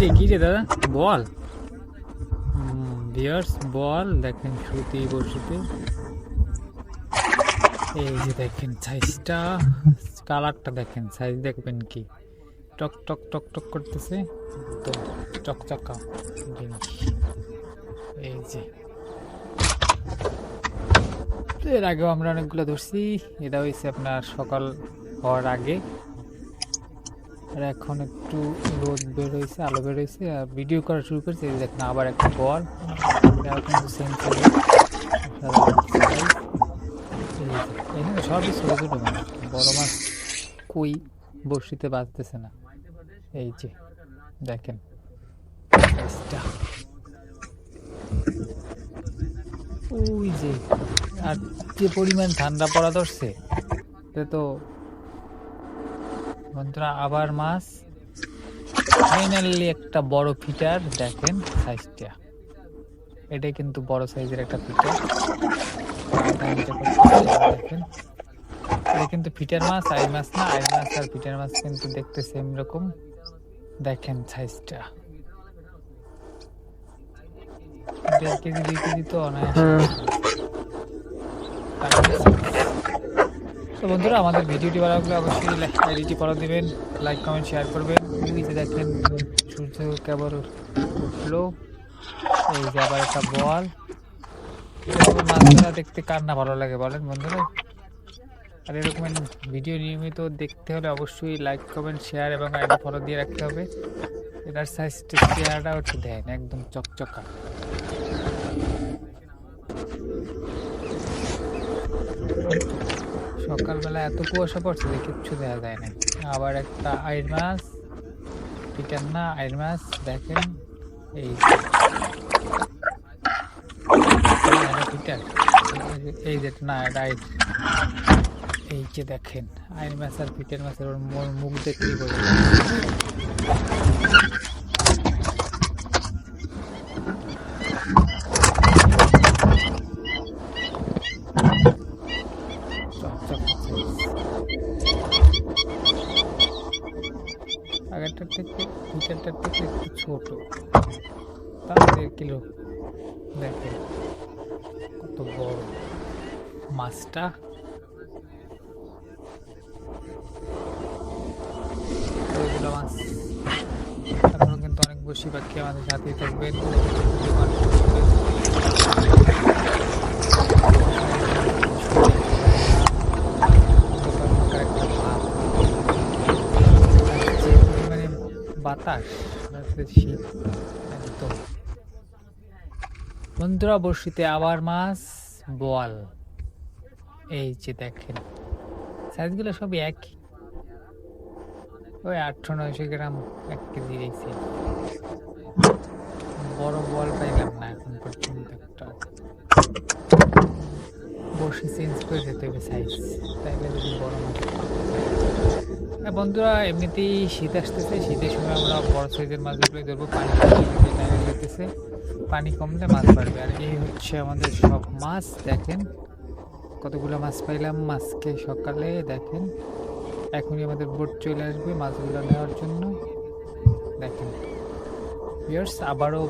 রে কি রে দাদা? বল। বিয়ার্স বল। দেখেন শ্রুতি বসিতে এই যে দেখেন সাইজটা কালারটা দেখেন সাইজ দেখবেন কি? টক টক টক টক করতেছে। তো চকচকা জিনিস। এই যে। এর আগেও আমরা অনেকগুলো ধরছি। এটা হয়েছে আপনার সকাল হওয়ার আগে। আর এখন একটু রোদ বের হয়েছে আলো বের হয়েছে আর ভিডিও করা শুরু করেছে। দেখেন, আবার একটা বল সবই ছোটো ছোটো মাছ বড় মাছ কই বড়শিতে বাঁচতেছে না। এই যে, দেখেন। ওই যে, আর যে পরিমাণ ঠান্ডা পড়া ধরছে তো বন্ধুরা আবার মাছ। ফাইনালি একটা বড় ফিটার দেখেন সাইজটা এটাই কিন্তু বড় সাইজের একটা ফিটার। দেখেন এটা কিন্তু ফিটার মাছ আই মাছ না আই মাছ আর ফিটার মাছ কিন্তু দেখতে সেম রকম। দেখেন সাইজটা দেড় কেজি দুই কেজি তো অনায়াসে। তো বন্ধুরা, আমাদের ভিডিওটি ভালো লাগলে অবশ্যই আইডিটি ফলো দেবেন লাইক কমেন্ট শেয়ার করবেন। যে দেখেন সূর্য কেবল উঠল এই যে আবার একটা বল। এরকম মাছ ধরা দেখতে কার না ভালো লাগে বলেন বন্ধুরা। আর এরকম ভিডিও নিয়মিত দেখতে হলে অবশ্যই লাইক কমেন্ট শেয়ার এবং আইডি ফলো দিয়ে রাখতে হবে। এটার সাইজ চেহারাটাও একটু দেন একদম চকচকা। সকালবেলা এত কুয়াশা পড়ছে যে কিচ্ছু দেখা যায় না। আবার একটা আইর মাছ, পিটার না, আইর মাছ, দেখেন, এই এই যে না আইর এই যে দেখেন, আইর মাছ আর পিটার মাছের ওর মুখ দেখতেই বোঝা থেকে পিটারটার থেকে একটু ছোট। দেড় কিলো, দেখেন কত বড় মাছটা। মাছ এখনও কিন্তু অনেক বসি পাখি আমাদের সাথেই থাকবেন যে পরিমাণে বাতাস শীত, একদম। বন্ধুরা বর্ষিতে আবার মাছ, বোয়াল। এই যে দেখেন সাইজগুলো সবই একই। ওই আটশো নয়শো গ্রাম এক কেজি রয়েছে বড় বল পাইলাম না এখন পর্যন্ত একটা। বসে চেঞ্জ করে যেতে হবে সাইজ তাইলে যদি বড় মাছ হ্যাঁ বন্ধুরা, এমনিতেই শীত আসতেছে। শীতের সময় আমরা বড় সাইজের মাছগুলোই ধরবো। পানি টাইমে যেতেছে পানি কমলে মাছ বাড়বে। আর এই হচ্ছে আমাদের সব মাছ, দেখেন। কতগুলো মাছ পাইলাম মাছকে সকালে, দেখেন। এখনই আমাদের বোট চলে আসবে মাছগুলো নেওয়ার জন্য। দেখেন। ভিউয়ার্স আবারও